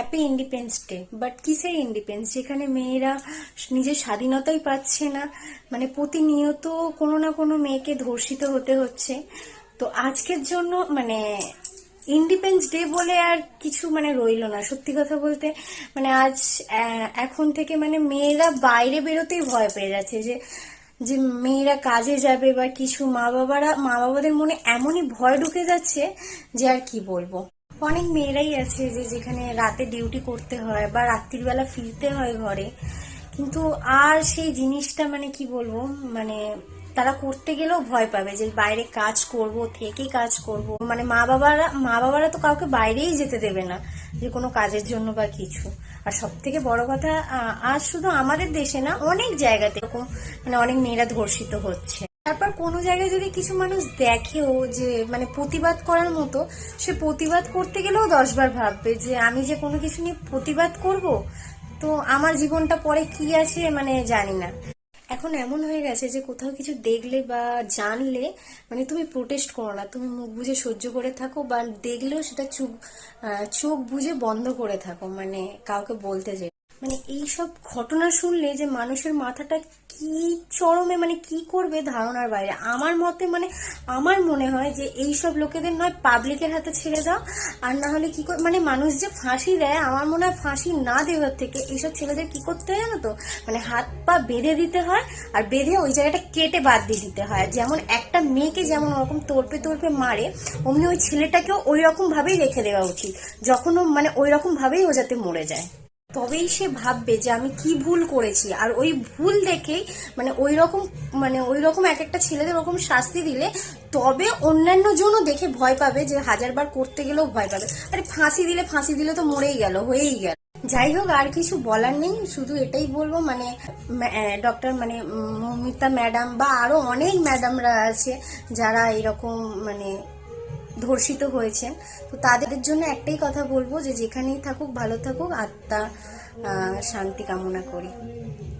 Happy independence day but কিসের independence যেখানে মেয়েরা নিজের স্বাধীনতাই পাচ্ছে না। মানে প্রতিনিয়ত কোনো না কোনো মেয়েকে ধর্ষিত হতে হচ্ছে। তো আজকের জন্য মানে ইন্ডিপেন্ডেন্স ডে বলে আর কিছু মানে রইল না। সত্যি কথা বলতে মানে আজ এখন থেকে মানে মেয়েরা বাইরে বেরোতেই ভয় পেয়ে যাচ্ছে যে যে মেয়েরা কাজে যাবে বা কিছু মা বাবারা মা বাবাদের মনে এমনই ভয় ঢুকে যাচ্ছে যে আর কি বলব। অনেক মেয়েরাই আছে যে যেখানে রাতে ডিউটি করতে হয় বা রাত্রির বেলা ফিরতে হয় ঘরে। কিন্তু আর সেই জিনিসটা মানে কি বলব মানে তারা করতে গেলেও ভয় পাবে যে বাইরে কাজ করব, থেকে কাজ করব। মানে মা বাবারা মা বাবারা তো কাউকে বাইরেই যেতে দেবে না যে কোনো কাজের জন্য বা কিছু। আর সব থেকে বড় কথা আজ শুধু আমাদের দেশে না, অনেক জায়গাতে এরকম মানে অনেক মেয়েরা ধর্ষিত হচ্ছে। তারপর কোনো জায়গায় যদি কিছু মানুষ দেখেও যে মানে প্রতিবাদ করার মতো, সে প্রতিবাদ করতে গেলেও দশবার ভাববে যে, আমি যে কোনো কিছু নিয়ে প্রতিবাদ করব? তো আমার জীবনটা পরে কি আছে মানে জানি না। এখন এমন হয়ে গেছে যে, কোথাও কিছু দেখলে বা জানলে মানে তুমি প্রোটেস্ট করো না। তুমি মুখ বুঝে সহ্য করে থাকো বা দেখলেও সেটা চোখ চোখ বুঝে বন্ধ করে থাকো মানে কাউকে বলতে যে মানে এই সব ঘটনা শুনলে যে মানুষের মাথাটা কি চরমে মানে কি করবে ধারণার বাইরে। আমার মতে মানে আমার মনে হয় যে এই সব লোকেদের নয় পাবলিকের হাতে ছেড়ে দাও। আর না হলে কি করে মানে মানুষ যে ফাঁসি দেয়, আমার মনে হয় ফাঁসি না দেওয়ার থেকে এইসব ছেলেদের কি করতে হয় জানো তো? মানে হাত পা বেঁধে দিতে হয় আর বেঁধে ওই জায়গাটা কেটে বাদ দিয়ে দিতে হয়। যেমন একটা মেয়েকে যেমন ওরকম তোড়পে তোড়পে মারে, অমনি ওই ছেলেটাকেও ওই রকম ভাবেই রেখে দেওয়া উচিত। যখন মানে ওই রকম ভাবেই ও যাতে মরে যায়। তবেই সে ভাববে যে আমি কি ভুল করেছি। আর ওই ভুল দেখেই মানে ওই রকম মানে ওই রকম এক একটা ছেলেদের ওরকম শাস্তি দিলে তবে অন্যান্য জনও দেখে ভয় পাবে যে হাজারবার করতে গেলেও ভয় পাবে। আরে ফাঁসি দিলে ফাঁসি দিলে তো মরেই গেল, হয়েই গেল। যাই হোক, আর কিছু বলার নেই, শুধু এটাই বলব মানে ডক্টর মানে মৌমিতা ম্যাডাম বা আরও অনেক ম্যাডামরা আছে যারা এরকম মানে ধর্ষিত হয়েছেন। তো তাদের জন্য একটাই কথা বলব যে যেখানেই থাকুক, ভালো থাকুক, আত্মা শান্তি কামনা করি।